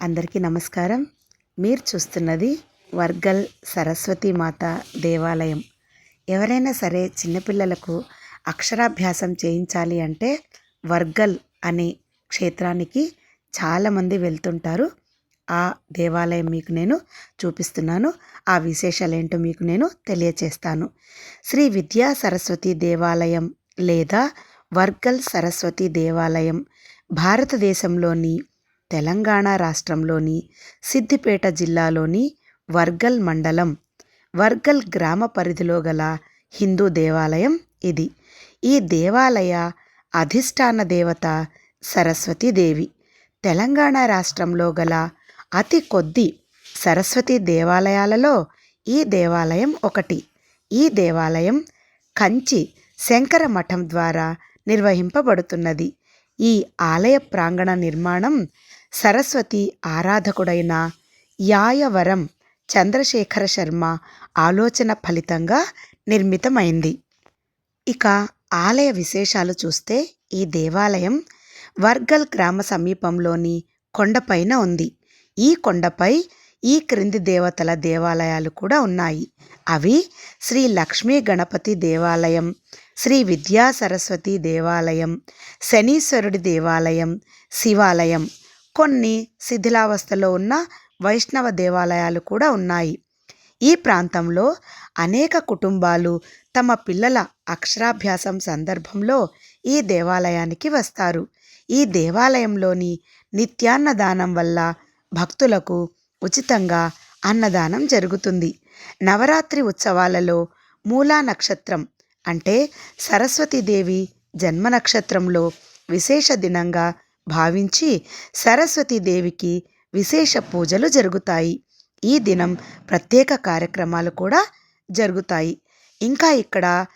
అందరికీ నమస్కారం. మీరు చూస్తున్నది వర్గల్ సరస్వతి మాత దేవాలయం. ఎవరైనా సరే చిన్నపిల్లలకు అక్షరాభ్యాసం చేయించాలి అంటే వర్గల్ అనే క్షేత్రానికి చాలామంది వెళ్తుంటారు. ఆ దేవాలయం మీకు నేను చూపిస్తున్నాను. ఆ విశేషాలు ఏంటో మీకు నేను తెలియచేస్తాను. శ్రీ విద్యా సరస్వతి దేవాలయం లేదా వర్గల్ సరస్వతి దేవాలయం భారతదేశంలోని తెలంగాణ రాష్ట్రంలోని సిద్దిపేట జిల్లాలోని వర్గల్ మండలం వర్గల్ గ్రామ పరిధిలో గల హిందూ దేవాలయం ఇది. ఈ దేవాలయ అధిష్టాన దేవత సరస్వతీదేవి. తెలంగాణ రాష్ట్రంలో గల అతి కొద్ది సరస్వతి దేవాలయాలలో ఈ దేవాలయం ఒకటి. ఈ దేవాలయం కంచి శంకర మఠం ద్వారా నిర్వహింపబడుతున్నది. ఈ ఆలయ ప్రాంగణ నిర్మాణం సరస్వతి ఆరాధకుడైన యాయవరం చంద్రశేఖర శర్మ ఆలోచన ఫలితంగా నిర్మితమైంది. ఇక ఆలయ విశేషాలు చూస్తే ఈ దేవాలయం వర్గల్ గ్రామ సమీపంలోని కొండపైన ఉంది. ఈ కొండపై ఈ క్రింది దేవతల దేవాలయాలు కూడా ఉన్నాయి. అవి శ్రీ లక్ష్మీ గణపతి దేవాలయం శ్రీ విద్యా సరస్వతి దేవాలయం శనీశ్వరుడి దేవాలయం శివాలయం కొన్ని శిథిలావస్థలో ఉన్న వైష్ణవ దేవాలయాలు కూడా ఉన్నాయి. ఈ ప్రాంతంలో అనేక కుటుంబాలు తమ పిల్లల అక్షరాభ్యాసం సందర్భంలో ఈ దేవాలయానికి వస్తారు. ఈ దేవాలయంలోని నిత్యాన్నదానం వల్ల భక్తులకు ఉచితంగా అన్నదానం జరుగుతుంది. నవరాత్రి ఉత్సవాలలో మూలా నక్షత్రం అంటే సరస్వతీదేవి జన్మ నక్షత్రంలో విశేష దినంగా భావించి సరస్వతీదేవికి విశేష పూజలు జరుగుతాయి. ఈ దినం ప్రత్యేక కార్యక్రమాలు కూడా జరుగుతాయి. ఇంకా ఇక్కడ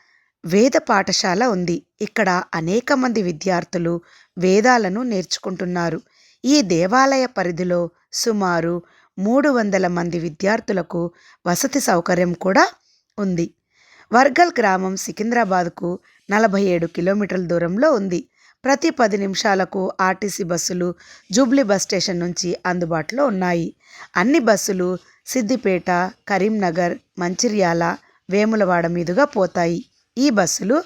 వేద పాఠశాల ఉంది. ఇక్కడ అనేక మంది విద్యార్థులు వేదాలను నేర్చుకుంటున్నారు. ఈ దేవాలయ పరిధిలో సుమారు మూడు వందల మంది విద్యార్థులకు వసతి సౌకర్యం కూడా ఉంది. వర్గల్ గ్రామం సికింద్రాబాద్కు నలభై ఏడు కిలోమీటర్ల దూరంలో ఉంది. ప్రతి పది నిమిషాలకు ఆర్టీసీ బస్సులు జూబ్లీ బస్ స్టేషన్ నుంచి అందుబాటులో ఉన్నాయి. అన్ని బస్సులు సిద్దిపేట కరీంనగర్ మంచిర్యాల వేములవాడ మీదుగా పోతాయి. ఈ బస్సులు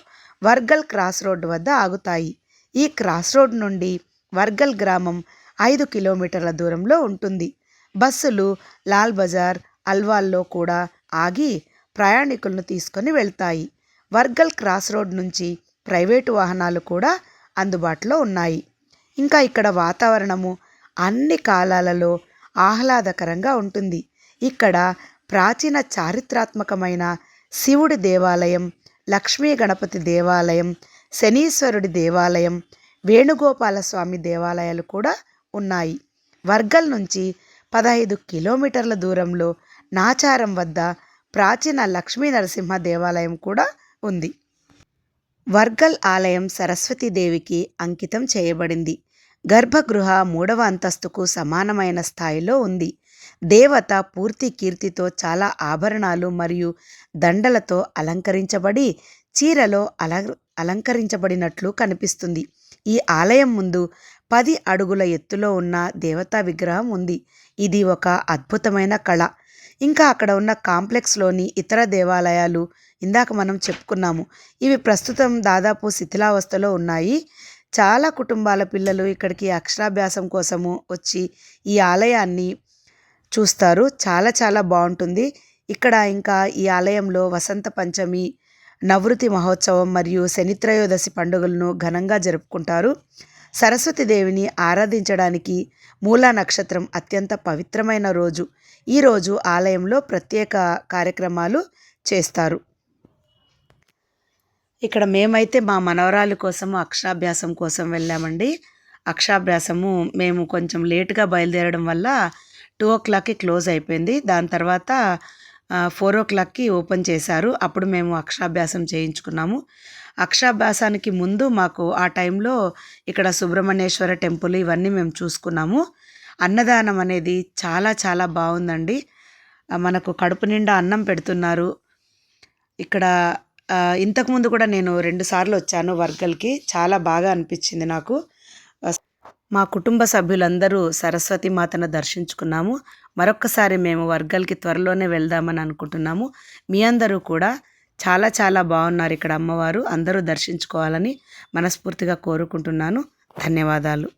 వర్గల్ క్రాస్ రోడ్డు వద్ద ఆగుతాయి. ఈ క్రాస్ రోడ్ నుండి వర్గల్ గ్రామం ఐదు కిలోమీటర్ల దూరంలో ఉంటుంది. బస్సులు లాల్ బజార్ అల్వాల్లో కూడా ఆగి ప్రయాణికులను తీసుకొని వెళ్తాయి. వర్గల్ క్రాస్ రోడ్ నుంచి ప్రైవేటు వాహనాలు కూడా అందుబాటులో ఉన్నాయి. ఇంకా ఇక్కడ వాతావరణము అన్ని కాలాలలో ఆహ్లాదకరంగా ఉంటుంది. ఇక్కడ ప్రాచీన చారిత్రాత్మకమైన శివుడి దేవాలయం లక్ష్మీ గణపతి దేవాలయం శనీశ్వరుడి దేవాలయం వేణుగోపాల స్వామి దేవాలయాలు కూడా ఉన్నాయి. వర్గల్ నుంచి పదహైదు కిలోమీటర్ల దూరంలో నాచారం వద్ద ప్రాచీన లక్ష్మీ నరసింహ దేవాలయం కూడా ఉంది. వర్గల్ ఆలయం సరస్వతీదేవికి అంకితం చేయబడింది. గర్భగృహ మూడవ అంతస్తుకు సమానమైన స్థాయిలో ఉంది. దేవత పూర్తి కీర్తితో చాలా ఆభరణాలు మరియు దండలతో అలంకరించబడి చీరలో అల అలంకరించబడినట్లు కనిపిస్తుంది. ఈ ఆలయం ముందు పది అడుగుల ఎత్తులో ఉన్న దేవతా విగ్రహం ఉంది. ఇది ఒక అద్భుతమైన కళ. ఇంకా అక్కడ ఉన్న కాంప్లెక్స్లోని ఇతర దేవాలయాలు ఇందాక మనం చెప్పుకున్నాము. ఇవి ప్రస్తుతం దాదాపు శిథిలావస్థలో ఉన్నాయి. చాలా కుటుంబాల పిల్లలు ఇక్కడికి అక్షరాభ్యాసం కోసము వచ్చి ఈ ఆలయాన్ని చూస్తారు. చాలా చాలా బాగుంటుంది. ఇక్కడ ఇంకా ఈ ఆలయంలో వసంత పంచమి నవృతి మహోత్సవం మరియు శనిత్రయోదశి పండుగలను ఘనంగా జరుపుకుంటారు. సరస్వతి దేవిని ఆరాధించడానికి మూలా నక్షత్రం అత్యంత పవిత్రమైన రోజు. ఈరోజు ఆలయంలో ప్రత్యేక కార్యక్రమాలు చేస్తారు. ఇక్కడ మేమైతే మా మనవరాలు కోసము అక్షరాభ్యాసం కోసం వెళ్ళామండి. అక్షరాభ్యాసము మేము కొంచెం లేటుగా బయలుదేరడం వల్ల టూ ఓ క్లాక్కి క్లోజ్ అయిపోయింది. దాని తర్వాత ఫోర్ ఓ క్లాక్కి ఓపెన్ చేశారు. అప్పుడు మేము అక్షరాభ్యాసం చేయించుకున్నాము. అక్షరాభ్యాసానికి ముందు మాకు ఆ టైంలో ఇక్కడ సుబ్రహ్మణ్యేశ్వర టెంపుల్ ఇవన్నీ మేము చూసుకున్నాము. అన్నదానం అనేది చాలా చాలా బాగుందండి. మనకు కడుపు నిండా అన్నం పెడుతున్నారు. ఇక్కడ ఇంతకుముందు కూడా నేను రెండు సార్లు వచ్చాను వర్గల్కి. చాలా బాగా అనిపించింది నాకు. మా కుటుంబ సభ్యులందరూ సరస్వతి మాతను దర్శించుకున్నాము. మరొక్కసారి మేము వర్గల్కి త్వరలోనే వెళ్దామని అనుకుంటున్నాము. మీ అందరూ కూడా చాలా చాలా బాగున్నారు ఇక్కడ అమ్మవారు. అందరూ దర్శించుకోవాలని మనస్ఫూర్తిగా కోరుకుంటున్నాను. ధన్యవాదాలు.